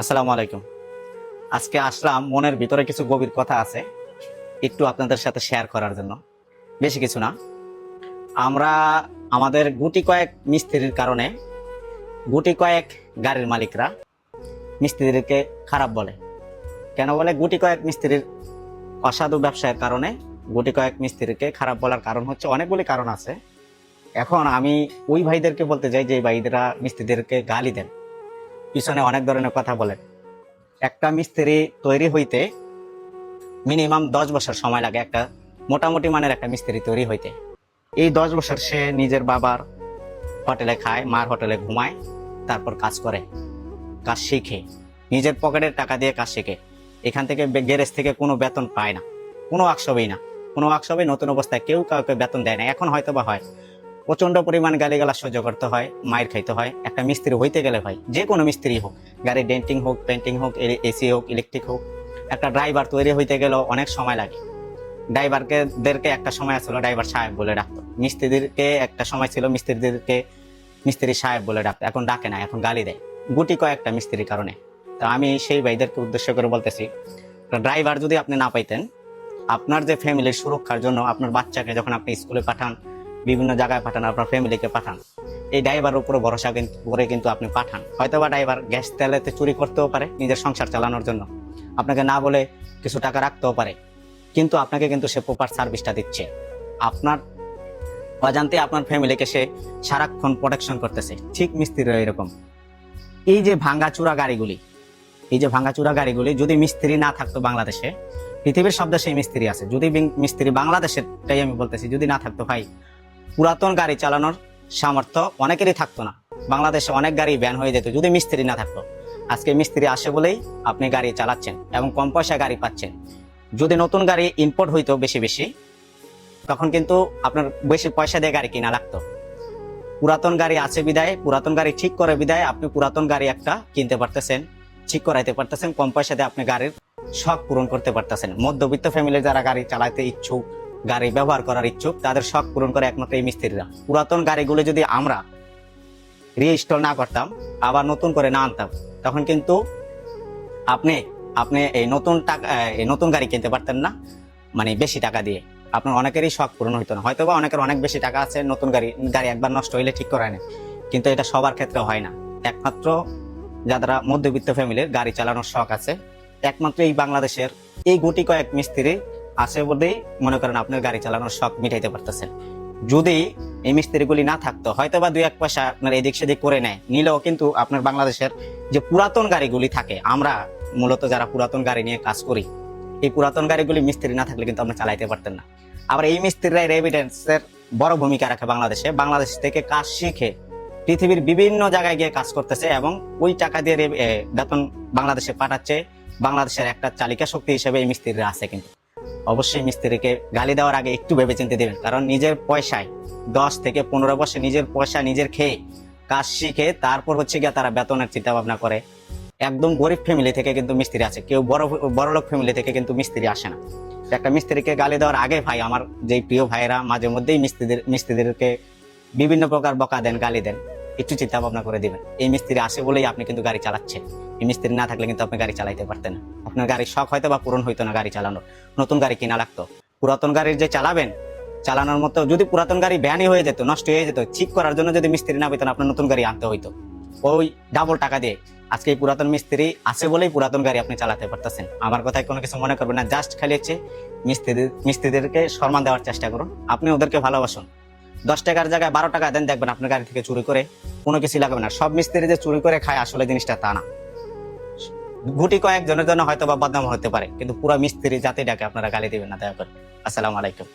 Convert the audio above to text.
আসসালামু আলাইকুম। আজকে আসলাম, মনের ভিতরে কিছু গভীর কথা আছে, একটু আপনাদের সাথে শেয়ার করার জন্য। বেশি কিছু না। আমরা, আমাদের গুটি কয়েক মিস্ত্রির কারণে, গুটি কয়েক গাড়ির মালিকরা মিস্ত্রিদেরকে খারাপ বলে। কেন বলে? গুটি কয়েক মিস্ত্রির অসাধু ব্যবসায়ের কারণে, গুটি কয়েক মিস্ত্রিকে খারাপ বলার কারণ হচ্ছে অনেকগুলি কারণ আছে। এখন আমি ওই ভাইদেরকে বলতে চাই যে ভাইদেরা মিস্ত্রিদেরকে গালি দেন। পিছনে অনেক ধরনের কথা বলেন। একটা মিস্ত্রি তৈরি হইতে মিনিমাম দশ বছর সময় লাগে একটা মোটামুটি মানের একটা মিস্ত্রি তৈরি হইতে। এই দশ বছর সে নিজের বাবার হোটেলে খায়, মার হোটেলে ঘুমায়, তারপর কাজ করে, কাজ শিখে, নিজের পকেটের টাকা দিয়ে কাজ শিখে। এখান থেকে গ্যারেজ থেকে কোনো বেতন পায় না, কোনো ওয়ার্কশপেই না। কোনো ওয়ার্কশপে নতুন অবস্থায় কেউ কাউকে বেতন দেয় না। এখন হয়তো বা হয় প্রচণ্ড পরিমাণ গালিগালা সহ্য করতে হয় মায়ের খাইতে হয়। একটা মিস্ত্রি হইতে গেলে ভাই যে কোনো মিস্ত্রি হোক, গাড়ি ডেন্টিং হোক পেন্টিং হোক এসি হোক, ইলেকট্রিক হোক, একটা ড্রাইভার তৈরি হইতে গেলেও অনেক সময় লাগে। ড্রাইভারকে দেরকে একটা সময় ছিল ড্রাইভার সাহেব বলে ডাকতো। মিস্ত্রিদেরকে একটা সময় ছিল মিস্ত্রিদেরকে মিস্ত্রি সাহেব বলে ডাকতো। এখন ডাকে না, এখন গালি দেয়। গুটি কয়েকটা মিস্ত্রির কারণে। তো আমি সেই ভাইদেরকে উদ্দেশ্য করে বলতেছি ড্রাইভার যদি আপনি না পাইতেন, আপনার যে ফ্যামিলির সুরক্ষার জন্য আপনার বাচ্চাকে যখন আপনি স্কুলে পাঠান বিভিন্ন জায়গায় পাঠান, আপনার ফ্যামিলিকে পাঠান। এই ড্রাইভারের উপরে ভরসা করে কিন্তু আপনি পাঠান। হয়তো বা ড্রাইভার গ্যাস তেলেতে চুরি করতেও পারে নিজের সংসার চালানোর জন্য। আপনাকে না বলে কিছু টাকা রাখতেও পারে। কিন্তু আপনাকে কিন্তু সে প্রপার সার্ভিসটা দিচ্ছে। আপনার অজান্তে আপনার ফ্যামিলিকে সে সারাক্ষণ প্রোটেকশন করতেছে। ঠিক মিস্ত্রিরা এরকম। এই যে ভাঙ্গাচুরা গাড়িগুলি, এই যে ভাঙ্গাচুরা গাড়িগুলি যদি মিস্ত্রি না থাকতো বাংলাদেশে, পৃথিবীর সব দেশে মিস্ত্রি আছে। যদি মিস্ত্রি বাংলাদেশের তাই আমি বলতেছি, যদি না থাকতো ভাই পুরাতন গাড়ি চালানোর সামর্থ্য অনেকেরই থাকতো না। বাংলাদেশে অনেক গাড়ি ব্যান হয়ে যেত যদি মিস্ত্রি না থাকতো। আজকে মিস্ত্রি আসে বলেই আপনি গাড়ি চালাচ্ছেন এবং কম পয়সা গাড়ি পাচ্ছেন। যদি নতুন গাড়ি ইম্পোর্ট হইতো বেশি বেশি, তখন কিন্তু আপনার বেশি পয়সা দিয়ে গাড়ি কিনা লাগতো। পুরাতন গাড়ি আছে বিদায়, পুরাতন গাড়ি ঠিক করে বিদায় আপনি পুরাতন গাড়ি একটা কিনতে পারতেছেন, ঠিক করাইতে পারতেছেন, কম পয়সা দিয়ে আপনি গাড়ির শখ পূরণ করতে পারতেছেন। মধ্যবিত্ত ফ্যামিলির যারা গাড়ি চালাতে ইচ্ছুক গাড়ি ব্যবহার করার ইচ্ছুক, তাদের শখ পূরণ করে একমাত্র এই মিস্ত্রিরা। পুরাতন গাড়িগুলো যদি আমরা রিইনস্টল না করতাম, আবার নতুন করে না আনতাম, তখন কিন্তু আপনি আপনি এই নতুন টাকা, এই নতুন গাড়ি কিনতে পারতেন না মানে বেশি টাকা দিয়ে। আপনার অনেকেরই শখ পূরণ হইতো না। হয়তো বা অনেকের অনেক বেশি টাকা আছে, নতুন গাড়ি গাড়ি একবার নষ্ট হইলে ঠিক করায় না। কিন্তু এটা সবার ক্ষেত্রে হয় না। একমাত্র যারা মধ্যবিত্ত ফ্যামিলির গাড়ি চালানোর শখ আছে, একমাত্র এই বাংলাদেশের এই গুটি কয়েক মিস্ত্রি আছে বলেই মনে করেন আপনার গাড়ি চালানোর শখ মিটাইতে পারতেছেন। যদি এই মিস্ত্রিগুলি না থাকতো হয়তো বা দুই এক পয়সা আপনার এদিক সেদিক করে নেয়। নিলেও কিন্তু আপনার বাংলাদেশের যে পুরাতন গাড়িগুলি থাকে, আমরা মূলত যারা পুরাতন গাড়ি নিয়ে কাজ করি, এই পুরাতন গাড়িগুলি মিস্ত্রি না থাকলে কিন্তু আমরা চালাইতে পারতেন না। আবার এই মিস্ত্রিরা এভিডেন্সের বড় ভূমিকা রাখে বাংলাদেশে। বাংলাদেশ থেকে কাজ শিখে পৃথিবীর বিভিন্ন জায়গায় গিয়ে কাজ করতেছে এবং ওই টাকা দিয়ে বেতন বাংলাদেশে পাঠাচ্ছে। বাংলাদেশের একটা চালিকা শক্তি হিসেবে এই মিস্ত্রিরা আছে কিন্তু। অবশ্যই মিস্ত্রিকে গালি দেওয়ার আগে একটু ভেবে চিন্তে দেবেন। কারণ নিজের পয়সায় দশ থেকে পনেরো বছর নিজের পয়সা নিজের খেয়ে কাজ শিখে তারপর হচ্ছে গিয়ে তারা বেতনের চিন্তা ভাবনা করে। একদম গরিব ফ্যামিলি থেকে কিন্তু মিস্ত্রি আছে কেউ বড় বড় লোক ফ্যামিলি থেকে কিন্তু মিস্ত্রি আসে না। একটা মিস্ত্রিকে গালি দেওয়ার আগে ভাই আমার যেই প্রিয় ভাইয়েরা মাঝে মধ্যেই মিস্ত্রিদের মিস্ত্রিদেরকে বিভিন্ন প্রকার বকা দেন, গালি দেন। একটু চিন্তা ভাবনা করে দিবেন। এই মিস্ত্রি আসে বলেই আপনি কিন্তু গাড়ি চালাচ্ছেন। এই মিস্ত্রি না থাকলে কিন্তু আপনি গাড়ি চালাইতে পারতেন না। আপনার গাড়ির শখ হয়তো বা পূরণ হইতো না গাড়ি চালানোর। নতুন গাড়ি কিনা লাগতো। পুরাতন গাড়ির যে চালাবেন, চালানোর মতো যদি পুরাতন গাড়ি ব্যানই হয়ে যেত, নষ্ট হয়ে যেত, ঠিক করার জন্য যদি মিস্ত্রি না পেতেন আপনার নতুন গাড়ি আনতে হইতো। ওই ডাবল টাকা দিয়ে। আজকে এই পুরাতন মিস্ত্রি আছে বলেই পুরাতন গাড়ি আপনি চালাতে পারতেছেন। আমার কথায় কোনো কিছু মনে করবেন না, জাস্ট খালি হচ্ছে মিস্ত্রিদের মিস্ত্রিদেরকে সম্মান দেওয়ার চেষ্টা করুন। আপনি ওদেরকে ভালোবাসুন। দশ টাকার জায়গায় বারো টাকা দেন, দেখবেন আপনার গাড়ি থেকে চুরি করে কোনো কিছু লাগবে না। সব মিস্ত্রি যে চুরি করে খায়, আসলে জিনিসটা তা না। গুটি কয়েকজনের জন্য হয়তো বা বদনাম হতে পারে, কিন্তু পুরো মিস্ত্রি জাতি ডাকে আপনারা গালি দিবেন না, দয়া করে। আসসালামু আলাইকুম।